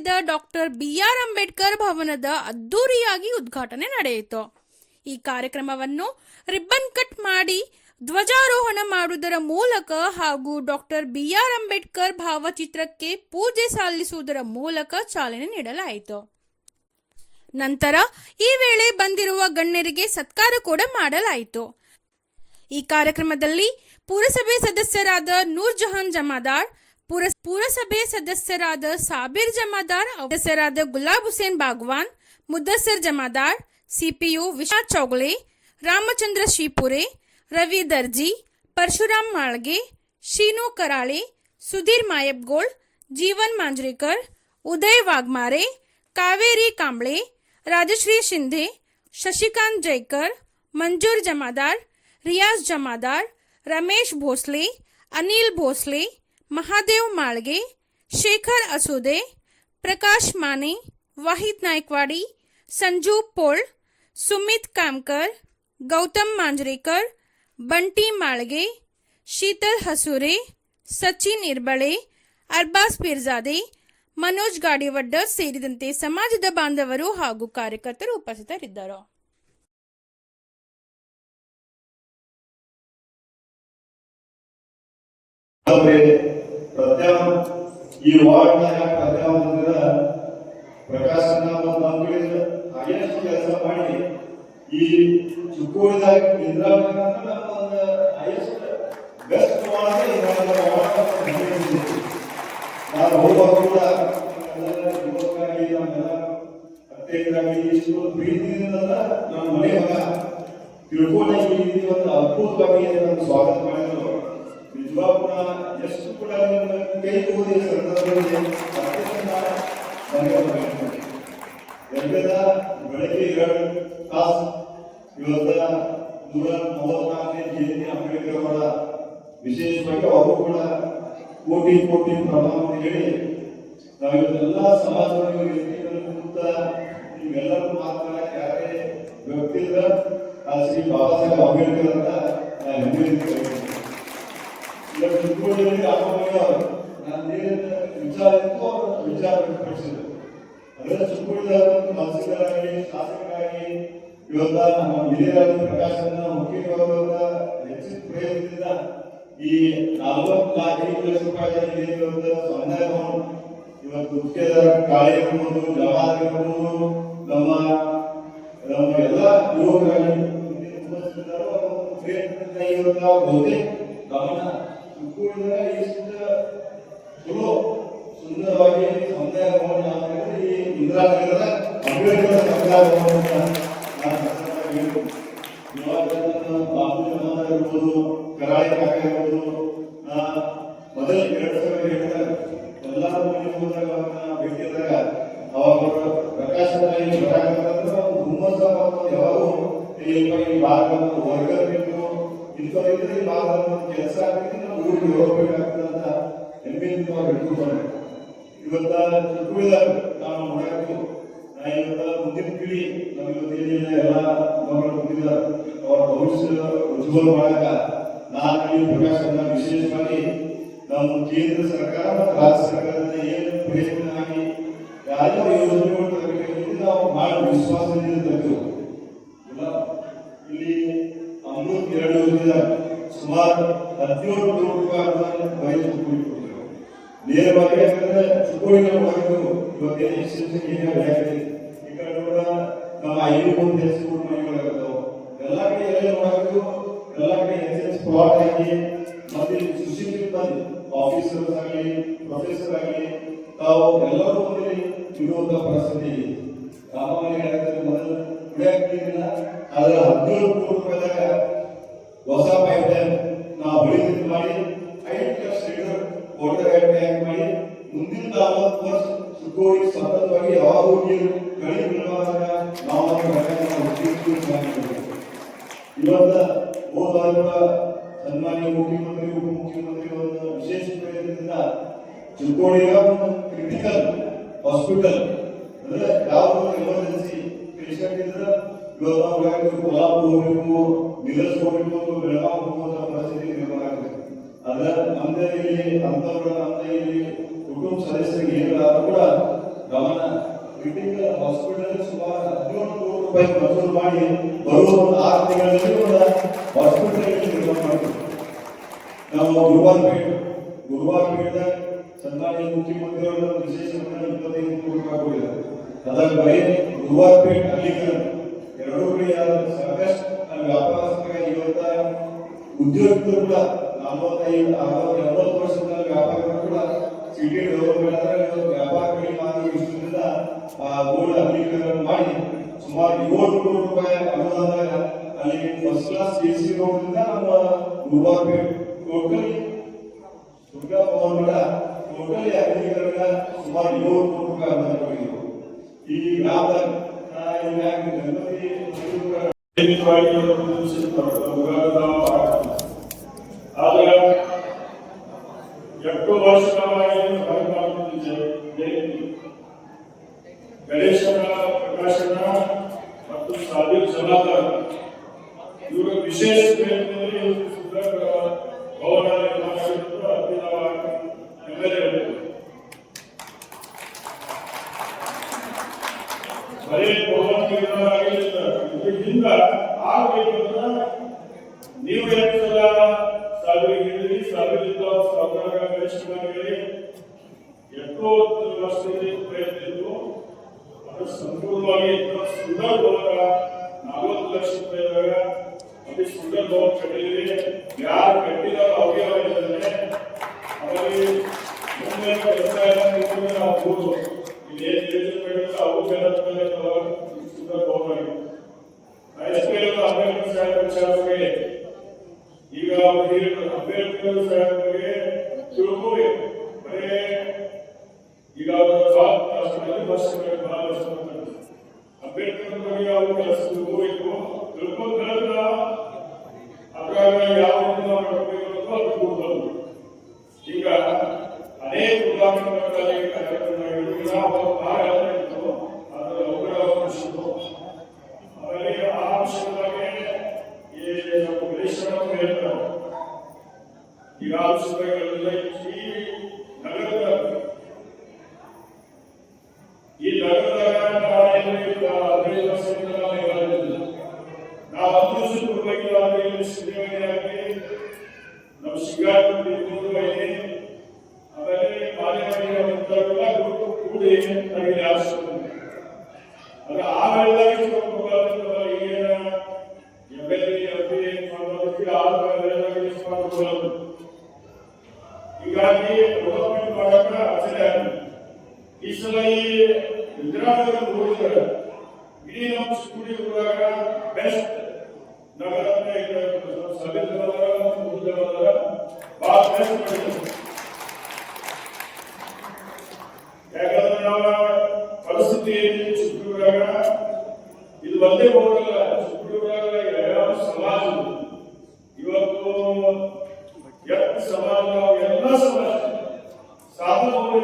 ನಡೆಸಿದ doctor B R Ambedkar ಭವನದ ಅದ್ದೂರಿಯಾಗಿ ಉದ್ಘಾಟನೆ ನಡೆಯಿತು. ಈ ಕಾರ್ಯಕ್ರಮವನ್ನು ರಿಬ್ಬನ್ ಕಟ್ ಮಾಡಿ ಧ್ವಜಾರೋಹಣ ಮಾಡುವುದರ ಮೂಲಕ ಹಾಗೂ ಡಾಕ್ಟರ್ ಬಿಆರ್ ಅಂಬೇಡ್ಕರ್ ಭಾವಚಿತ್ರಕ್ಕೆ ಪೂಜೆ ಸಲ್ಲಿಸುವುದರ ಮೂಲಕ ಚಾಲನೆ ನೀಡಲಾಯಿತು. ನಂತರ ಈ ವೇಳೆ ಬಂದಿರುವ ಗಣ್ಯರಿಗೆ ಸತ್ಕಾರ ಕೂಡ ಮಾಡಲಾಯಿತು. ಈ ಕಾರ್ಯಕ್ರಮದಲ್ಲಿ ಪುರಸಭೆ ಸದಸ್ಯರಾದ ನೂರ್ ಜಹಾನ್ ಜಮಾದಾರ್ ಪುರ ಪುರಸಭೆ ಸದಸ್ಯರಾದ ಸಾಬೀರ್ ಜಮಾದಾರ್ ಸದಸ್ಯರಾದ ಗುಲಾಬ್ ಹುಸೇನ್ ಬಾಗ್ವಾನ್ ಮುದ್ದಸರ್ ಜಮಾದಾರ್ ಸಿಪಿಯು ವಿಶಾಲ್ ಚೌಗಲೆ ರಾಮಚಂದ್ರ ಶ್ರೀಪುರೆ ರವಿ ದರ್ಜಿ ಪರಶುರಾಮ್ ಮಾಳ್ಗೆ ಶೀನು ಕರಾಳೆ ಸುಧೀರ್ ಮಾಯಬ್ಗೋಳ್ ಜೀವನ್ ಮಾಂಜ್ರೇಕರ್ ಉದಯ್ ವಾಗ್ಮಾರೆ ಕಾವೇರಿ ಕಾಂಬ್ಳೆ ರಾಜಶ್ರೀ ಶಿಂದೆ ಶಶಿಕಾಂತ್ ಜೈಕರ್ ಮಂಜೂರ್ ಜಮಾದಾರ್ ರಿಯಾಜ್ ಜಮಾದಾರ್ ರಮೇಶ್ ಭೋಸ್ಲೆ ಅನಿಲ್ ಭೋಸ್ಲೆ ಮಹಾದೇವ್ ಮಾಳ್ಗೆ, ಶೇಖರ್ ಅಸೋದೆ, ಪ್ರಕಾಶ್ ಮಾನೆ, ವಾಹಿದ್ ನಾಯ್ಕವಾಡಿ, ಸಂಜು ಪೋಳ್, ಸುಮಿತ್ ಕಾಮ್ಕರ್, ಗೌತಮ್ ಮಾಂಜ್ರೇಕರ್, ಬಂಟಿ ಮಾಳ್ಗೆ, ಶೀತಲ್ ಹಸೂರೆ, ಸಚಿನ್ ಇರ್ಬಳೆ, ಅರ್ಬಾಸ್ ಪಿರ್ಜಾದೆ, ಮನೋಜ್ ಗಾಡಿವಡ್ಡ ಸೇರಿದಂತೆ ಸಮಾಜದ ಬಾಂಧವರು ಹಾಗೂ ಕಾರ್ಯಕರ್ತರು ಉಪಸ್ಥಿತರಿದ್ದರು. ಅಂದ್ರೆ ಪ್ರತ್ಯಾಮ್ ಈ ವಾರ್ಡ್ನ ಯಾಕೆ ಪ್ರತ್ಯಾಮ್ ಅಂತಂದ್ರೆ ಪ್ರಕಾಶನ ಮತ್ತು ಅಂಗಡಿಯಿಂದ ಹೈಯೆಸ್ಟ್ ಕೆಲಸ ಮಾಡಿ ಈ ಚಿಕ್ಕೋಡಿದಾಗ ಇಂದಿರಾ ಗಾಂಧಿ ನಮ್ಮ ಒಂದು ಹೈಯೆಸ್ಟ್ ಬೆಸ್ಟ್ ಮಾಡಿ ನಾನು ಹೋಗುವಾಗ ಕೂಡ ಎಲ್ಲ ಯುವಕರಾಗಿ, ನಮ್ಮೆಲ್ಲ ಅತ್ತೆಯರಾಗಿ ಇಷ್ಟು ಪ್ರೀತಿಯಿಂದ ನಮ್ಮ ಮನೆ ಮಗ. ತಿಳ್ಕೊಂಡು ಈ ರೀತಿ ಒಂದು ಅದ್ಭುತವಾಗಿ ನನ್ನ ಸ್ವಾಗತ ಮಾಡಿದ್ರು. ನಿಜವಾಗ್ಲೂ ಎಷ್ಟು ಕೂಡ ನನ್ನ ಕೈ ಕೂಡಿ ಸಂದರ್ಭದಲ್ಲಿ ಎಲ್ಲದ ಬೆಳಗ್ಗೆ ಎರಡು ತಾಸು ಇವತ್ತ ನೂರ ಮೂವತ್ನಾಲ್ಕನೇ ಜಯಂತಿ ಅಂಬೇಡ್ಕರ್ ಅವರ ವಿಶೇಷವಾಗಿ ಅವರು ಕೂಡ ಕೋಟಿ ಕೋಟಿ ಪ್ರಮಾಣ ಹೇಳಿ ನಾವು ಇವತ್ತೆಲ್ಲ ಸಮಾಜವನ್ನು ಕುಂತ ನೀವೆಲ್ಲರೂ ಮಾತನಾಡಕ್ಕೆ ಯಾರೇ ವ್ಯಕ್ತಿ ಇದ್ರೆ ಶ್ರೀ ಬಾಬಾ ಸಾಹೇಬ್ ಅಂಬೇಡ್ಕರ್ ಅಂತ ಹೆಮ್ಮೆ ಚಿಕ್ಕಮಗಳೂರಲ್ಲಿ ಆಗುವಾಗ ನಾನು ಏನೇನು ವಿಚಾರ ಇತ್ತು ಅವರು ವಿಚಾರ ವ್ಯಕ್ತಪಡಿಸಿದ್ರು ಅದರ ಚಿಕ್ಕಮಗಳೂರ ಮನಸ್ಸಿಗರಾಗಿ ಶಾಸಕರಾಗಿ ಇವತ್ತ ನಮ್ಮ ಹಿರಿಯರಾದ ಪ್ರಕಾಶನ ಮುಖ್ಯವಾದ ಹೆಚ್ಚಿನ ಪ್ರಯತ್ನದಿಂದ ಈ ನಲವತ್ತು ನಾಲ್ಕು ಐದು ಲಕ್ಷ ರೂಪಾಯಿ ಇವತ್ತು ಸಂದಾಯ ಇವತ್ತು ಮುಖ್ಯದ ಕಾರ್ಯಕ್ರಮಗಳು ಜಮಾ ಆಗಿರ್ಬೋದು ನಮ್ಮ ನಮ್ಮ ಎಲ್ಲ ಬಹುತೇಕ ಗಮನ ಚಿಕ್ಕೂರಿನ ಎಷ್ಟು ಚಲೋ ಸುಂದರವಾಗಿ ಸಮುದಾಯ ಭವನ ಯಾವ್ದಂದ್ರೆ ಈ ಇಂದಿರಾನಗರದ ಅಂಬೇಡ್ಕರ್ ಸಮುದಾಯ ಭವನ ಜಮಾದಾರ್ ಇರ್ಬೋದು ಕರಾಳಿ ಕಾಕ ಇರ್ಬೋದು ಮೊದಲ ಎಲ್ಲಾ ಹೋದಾಗ ಅವಾಗ ಈ ಬರಾಕಂತಂದ್ರೆ ಹುಮ್ಮಸ್ಸ ಯಾವಾಗೂ ಈ ಈ ವರ್ಗರ್ ಬೇಕು ಭಾಗ ಕೆಲಸ ಆಗ್ತದೆ ನಾವು ಊರಿಗೆ ಹೋಗ್ಬೇಕಾಗ್ತದೆ ಅಂತ ಹೆಮ್ಮೆಯಿಂದ ನಾವು ಹಿಡ್ಕೊಂಡು ಇವತ್ತ ಚಿಕ್ಕುಳಿದ ನಾನು ಮಾಡಾಕ್ತು ಇವತ್ತ ಮುಂದಿನ ಪೀಳಿ ನಾವು ಇವತ್ತು ಏನಿಲ್ಲ ಎಲ್ಲ ಮಕ್ಕಳು ಬಂದಿದ್ದಾರೆ ಅವರ ಭವಿಷ್ಯ ಉಜ್ವಲ ಮಾಡಾಕ ನಾನು ಪ್ರಕಾಶನ ವಿಶೇಷವಾಗಿ ನಮ್ಮ ಕೇಂದ್ರ ಸರ್ಕಾರ ಮತ್ತು ರಾಜ್ಯ ಸರ್ಕಾರದಿಂದ ಏನು ಪ್ರಯತ್ನ ಆಗಿ ಯಾವ ಯೋಜನೆಗಳು ತರಬೇಕಂತ ನಾವು ಭಾಳ ವಿಶ್ವಾಸದಿಂದ ತರ್ತೇವೆ ಅಮೃತ್ ಎರಡು ಯೋಜನೆ ಸುಮಾರು ಹದಿನೇಳು ಕೋಟಿ ರೂಪಾಯಿ ಅನುದಾನ ರೈತರು ಕೂಡಿಕೊಟ್ಟಿದ್ದಾರೆ ನೇರವಾಗಿ ಯಾಕಂದ್ರೆ ಚಿಕ್ಕೋಡಿನ ಒಳಗೂ ಇವತ್ತೇನು ಎಕ್ಸ್ಟೆನ್ಷನ್ ಏನೇ ಬೆಳೆಯಾಗಿದೆ ಈ ಕಡೆ ನೋಡ ನಮ್ಮ ಐದು ಮೂರು ದೇಶಗಳು ಮನೆಗಳಾಗತ್ತವು ಎಲ್ಲ ಕಡೆ ಎಲ್ಲ ನೋಡಬೇಕು ಎಲ್ಲ ಕಡೆ ಎಸ್ ಎಸ್ ಪ್ಲಾಟ್ ಆಗಿ ಮತ್ತೆ ಸುಶಿಕ್ಷಿತ ಆಫೀಸರ್ಸ್ ಆಗಲಿ ಪ್ರೊಫೆಸರ್ ಆಗಲಿ ತಾವು ಎಲ್ಲರೂ ಒಂದೇ ಇರುವಂತ ಪರಿಸ್ಥಿತಿ ಸಾಮಾನ್ಯ ಹೇಳಿದ್ರೆ ಮೊದಲು ಕುಡಿಯಾಕಿಲ್ಲ ಅದರ ಹದಿನೇಳು ಕೋಟಿ ರೂಪಾಯಿದಾಗ ಹೊಸ ಪೈಪ್ ಲೈನ್ ನಾವು ಹೊಳಿದಿಂದ ಮಾಡಿ, ಐದು ಲಕ್ಷ ವಾಟರ್ ಟ್ಯಾಂಕ್ ಮಾಡಿ, ಮುಂದಿನ ನಲವತ್ತು ವರ್ಷ ಸುಗೋಡಿ ಸತತವಾಗಿ ಯಾವಾಗ ನಾವು. ಇವತ್ತ ಹೋದ ಸನ್ಮಾನ್ಯ ಮುಖ್ಯಮಂತ್ರಿ, ಉಪಮುಖ್ಯಮಂತ್ರಿ ಒಂದು ವಿಶೇಷ ಪ್ರಯತ್ನದಿಂದ ಚಿಕ್ಕೋಡಿಗ ಒಂದು ಕ್ರಿಟಿಕಲ್ ಹಾಸ್ಪಿಟಲ್ ಅಂದ್ರೆ ಯಾವ ಎಮರ್ಜೆನ್ಸಿ ಪೇಷಂಟ್ ಇದ್ರೆ ಇವಾಗ ನಾವು ಅಥವಾ ಬೆಳಗಾವಿ ಹೋಗುವಂತ ಪರಿಸ್ಥಿತಿ ನಿರ್ಮಾಣ ಆಗುತ್ತೆ ಅದ ನಮ್ದೇ ಇಲ್ಲಿ ಕುಟುಂಬ ಸದಸ್ಯರಿಗೆ ಏನಾದ್ರು ಕೂಡ ಗಮನ ಕ್ರಿಟಿಕಲ್ ಹಾಸ್ಪಿಟಲ್ ಸುಮಾರು ಹದಿನೇಳು ಕೋಟಿ ರೂಪಾಯಿ ಮಂಜೂರು ಮಾಡಿ ಬರುವ ಒಂದು ಆರು ತಿಂಗಳಲ್ಲಿ ಕೂಡ ಹಾಸ್ಪಿಟಲ್ ನಿರ್ಮಾಣ ಮಾಡ್ತೀವಿ ನಾವು ಗುರುವಾರಪೇಟೆ ಗುರುವಾರಪೇಟೆ ಸನ್ಮಾನ್ಯ ಮುಖ್ಯಮಂತ್ರಿಯವರ ವಿಶೇಷ ಇಪ್ಪತ್ತೈದು ಕೋಟಿ ರೂಪಾಯಿ ಕೊಟ್ಟಿದ್ದಾರೆ ಅದಾಗ ಬರೀ ಅಲ್ಲಿ ಎರಡೂ ಕಡೆ ಸಾಕಷ್ಟು ನಮ್ಮ ವ್ಯಾಪಾರಸ್ಥರಿಗೆ ಇವತ್ತ ಉದ್ಯೋಗಿಗಳು ಕೂಡ ನಲವತ್ತೈದು ಅರವತ್ತು ಎಂಬತ್ತು ವರ್ಷದ ವ್ಯಾಪಾರಿಗಳು ಕೂಡ ಸಿಟಿ ಡೆವಲಪ್ಮೆಂಟ್ ಆದ್ರೆ ವ್ಯಾಪಾರಗಳಿಗೆ ಮಾತ್ರ ಇಷ್ಟದಿಂದ ಆ ಗೋಲ್ಡ್ ಅಲ್ಲಿಕರಣ ಮಾಡಿ ಸುಮಾರು ಏಳು ಕೋಟಿ ರೂಪಾಯಿ ಅನುದಾನದಾಗ ಅಲ್ಲಿ ಫಸ್ಟ್ ಕ್ಲಾಸ್ ಎ ಸಿ ರೋಡ್ನಿಂದ ನಮ್ಮ ಗುರುವಾರಪೇಟೆ ಟೋಟಲಿ ದುರ್ಗಾ ಭವನ್ ಕೂಡ ಟೋಟಲಿ ಅಗ್ನಿಕರಣ ಸುಮಾರು ಏಳು ಕೋಟಿ ರೂಪಾಯಿ ಅನುದಾನ ಕೊಟ್ಟಿದ್ರು ಈ ಗ್ರಾಮದಾಗ ಆ, ಈಗ ಗಣಪತಿ ಆದ್ರೆ ಎಷ್ಟು ವರ್ಷಗಳಾಗಿ ಪ್ರಕಾಶನ ಮತ್ತು ಸಾದಿಕ್ ಜನಾರ್ದನ್ ಇವರ ವಿಶೇಷ ಪ್ರಯತ್ನದಲ್ಲಿ ಎಷ್ಟೋ ವರ್ಷದಲ್ಲಿ ಪ್ರಯತ್ನ ಇತ್ತು ಅದು ಸಂಪೂರ್ಣವಾಗಿ ಇನ್ನು ಸುಂದರ ಭವನ ನಲವತ್ತು ಲಕ್ಷ ರೂಪಾಯಿದಾಗ ಅತಿ ಸುಂದರ ಭವನ ಕಟ್ಟಿದ್ರೆ ಯಾರು ಕಟ್ಟಿದಾರೋ ಅವ್ರಿಗೆ ಆಗಿದ್ದಾರೆ ಅವರಿಗೆ ಮುಂದೆ ಕೆಲಸ ಎಲ್ಲ ಮುಗಿದ್ರೆ ನಾವು ಹೋಗ್ಬೋದು ಇಲ್ಲಿ ಏನು ಯೋಜನೆ ಮಾಡಿದ್ರೆ ಅವು ಕೆಲಸ ಸುಂದರ ಭವನ ಆಗಿದೆ ಹೈಸ್ಕೂಲ್ ಅಂಬೇಡ್ಕರ್ ಸಾಹೇಬ್ ಶಾಲೆಗೆ ಈಗ ಅವ್ರಿಗೆ ಅಂಬೇಡ್ಕರ್ ಸಾಹೇಬ್ರಿಗೆ ತಿಳ್ಕೋಬೇಕು ಬರೇ ಈಗ ಅವರು ಅಷ್ಟರಲ್ಲಿ ವರ್ಷಗಳು ಬಹಳ ವರ್ಷ ಮಾಡ್ತಾರೆ. ಅಂಬೇಡ್ಕರ್ ಬಗ್ಗೆ ಅವರು ಕೆಲಸ ತಿಳ್ಕೋಬೇಕು ತಿಳ್ಕೊಂಡ್ ನಂತರ ಅದ್ರಾಗ ಯಾವ ಅನ್ನೋದು ಅದು ತಿಳ್ಕೊಳ್ಬೇಕು. ಈಗ ಅನೇಕ ಯಾಕಂದ್ರೆ ನಾವು ಪರಿಸ್ಥಿತಿ ಚಿತ್ರದುರ್ಗ ಇದು ಒಂದೇ ಹೋಗಲ್ಲ. ಚಿತ್ರದುರ್ಗ ಯಾವ ಸಮಾಜ. ಇವತ್ತು ಎಷ್ಟು ಸಮಾಜ, ಎಲ್ಲ ಸಮಾಜ. ಸಾಧನ ಹೋಗಿ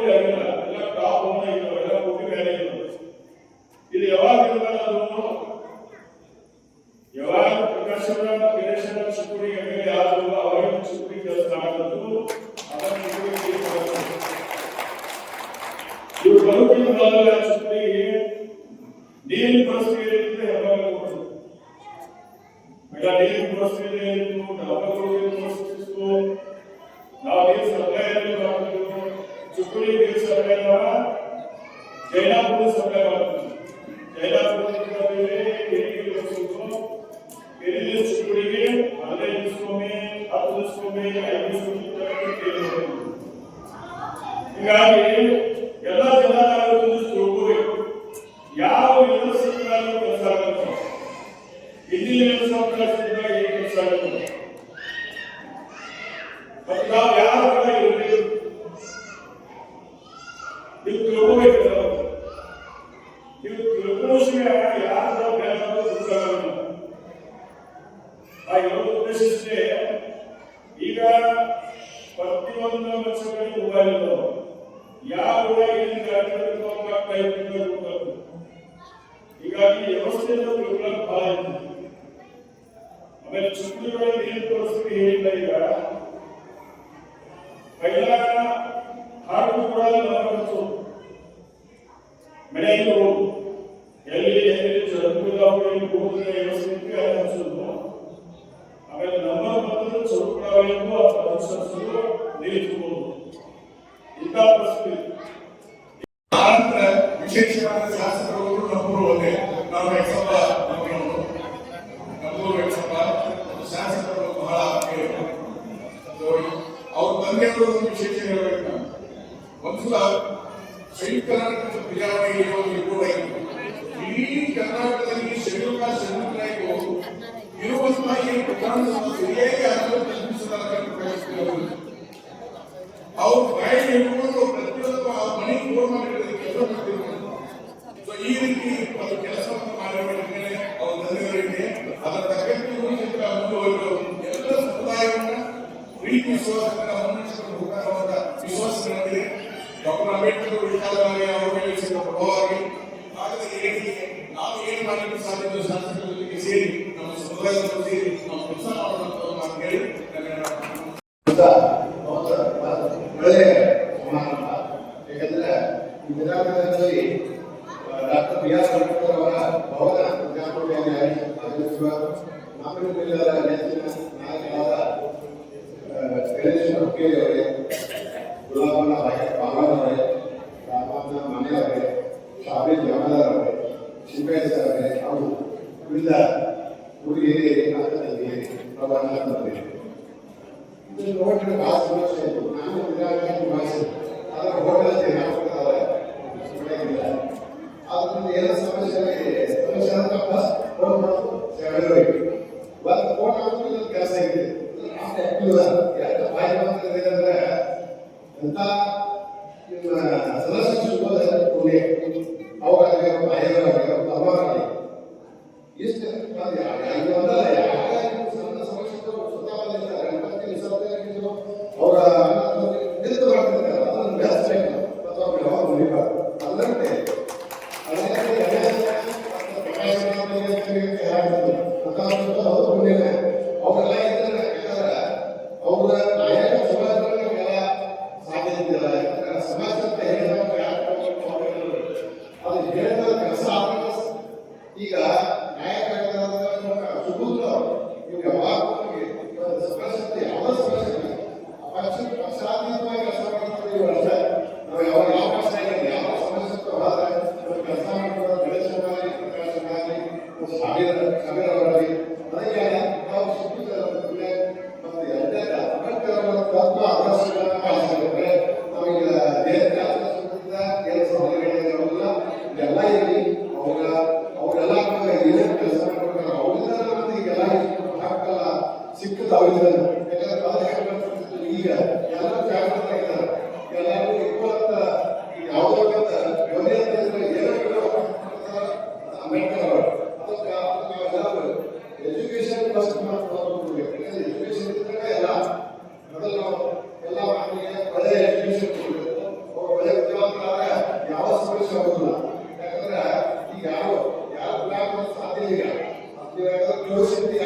ಬರೋದು. ಹೀಗಾಗಿ ಎಲ್ಲ ಜನ ತಿಳ್ಕೋಬೇಕು ಯಾವ ಯೂನಿವರ್ಸಿಟಿಗಳಲ್ಲಿ ಕೆಲಸ ಇಲ್ಲಿ ಗೊತ್ತಾಗಲ್ಲ ಆ ಉದ್ದೇಶಕ್ಕೆ ಈಗ ಪ್ರತಿಯೊಂದು ಲಕ್ಷಗಳಿಗೆ ಮೊಬೈಲ್ ಯಾವ ಊರಾಗಿನಿಂದ ಕೈ ಹೀಗಾಗಿ ವ್ಯವಸ್ಥೆಯನ್ನು ವಿಫಲ ಬಹಳ ಆಮೇಲೆ ಚುಕ್ಕಿಗಳ ನೀರು ಪರಿಸ್ಥಿತಿ ಈಗ. ಕೈಲ ಹಾಡು ಕೂಡ ಅವ್ರು ನನಗೆ ಒಂದು ವಿಶೇಷ ಹೇಳಬೇಕು ಒಂದ್ಸಲ ಸಂಯುಕ್ತ ರಾಷ್ಟ್ರ ಪ್ರಜಾವಣಿ ಒಂದು ಇಡೀ ಕರ್ನಾಟಕದಲ್ಲಿ ಶೆಡ್ಯೂಲ್ ಕಾಸ್ಟ್ ಶೆಡ್ಯೂಲ್ ಟ್ರೈಬ್ ಇರುವಂತಹ ಈ ಪ್ರಕರಣವನ್ನು ಸರಿಯಾಗಿ ಆಧಾರ ಕಲ್ಪಿಸಲಾಗಲು ಪ್ರಯತ್ನ ಅವರು ಬಾಯಿಗೆ ಪ್ರತಿಯೊಂದು ಆ ಮನೆ ಫೋನ್ ಮಾಡಿ ವಿಶ್ವಾಸಗಳ ಮುನ್ನಡೆಸಿಕೊಂಡು ಹೋಗಬೇಕಾದ ವಿಶ್ವಾಸಗಳ ಮೇಲೆ ಡಾಕ್ಟರ್ ಅಂಬೇಡ್ಕರ್ ವಿಚಾರವಾಗಿ ಅವರ ಮೇಲೆ ನಾವು ಏನು ಮಾಡಲಿಕ್ಕೆ ಸಾಧ್ಯ ಸೇರಿ ನಮ್ಮ ಸಮುದಾಯದ ಸೇರಿ ನಾವು ಕೆಲಸ ಮಾಡುವಂತ ಮಾತು ಹೇಳಿ ಒಳ್ಳೆಯ ಸಮಾರಂಭ ಯಾಕಂದ್ರೆ ಈ ದಿನಾಂಕದಲ್ಲಿ ಡಾಕ್ಟರ್ ಬಿ ಆರ್ ಅಂಬೇಡ್ಕರ್ ಅವರ ಭವನ ವಿಧಾನಸಭೆಯಲ್ಲಿ ಆಯೋಜಿಸುವ ನಾಮನಿರ್ಣಯದ ನೇತೃತ್ವ aquele ಆಗೋದಿಲ್ಲ ಯಾಕಂದ್ರೆ ಈಗ ಯಾರು ಯಾವ ಸಾಧ್ಯ ಇಲ್ಲ. ಯಾಕಂದ್ರೆ ಕ್ಯೂರಿಯಾಸಿಟಿ